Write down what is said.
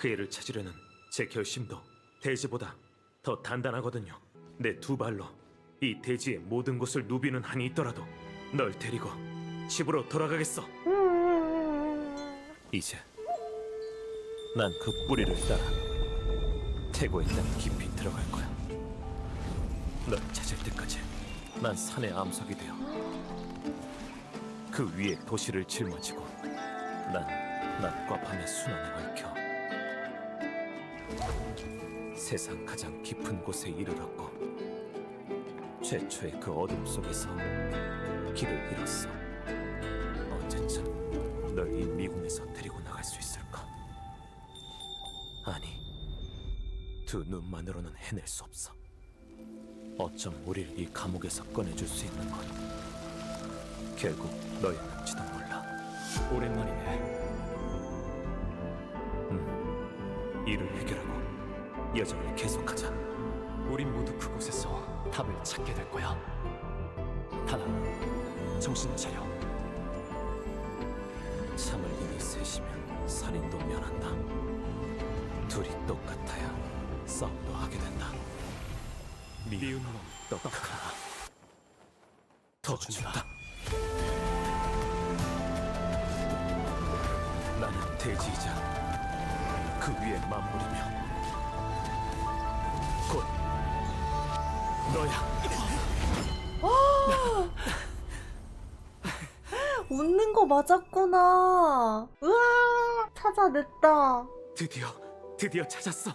그 애를 찾으려는 제 결심도 대지보다 더 단단하거든요. 내 두 발로 이 대지의 모든 곳을 누비는 한이 있더라도 널 데리고 집으로 돌아가겠어. 이제 난 그 뿌리를 따라 태고의 땅 깊이 들어갈 거야. 널 찾을 때까지 난 산의 암석이 되어 그 위에 도시를 짊어지고 난 낮과 밤의 순환에 얽혀 세상 가장 깊은 곳에 이르렀고 최초의 그 어둠 속에서 길을 잃었어. 언제쯤 널 이 미궁에서 데리고 나갈 수 있을까? 아니 두 눈만으로는 해낼 수 없어. 어쩜 우리를 이 감옥에서 꺼내줄 수 있는 건? 결국 너였는지도 몰라. 오랜만이네. 일을 해결하고 여정을 계속하자. 우린 모두 그곳에서 답을 찾게 될 거야. 다나, 정신 차려. 참을 힘이 세시면 살인도 면한다. 둘이 똑같아야 싸움도 하게 된다. 미운 놈 떡하나? 더 준다 나는 돼지이자 그 위에 만물이며. 곧 너야. 웃는 거 맞았구나. 으아, 찾아냈다. 드디어 드디어 찾았어 어,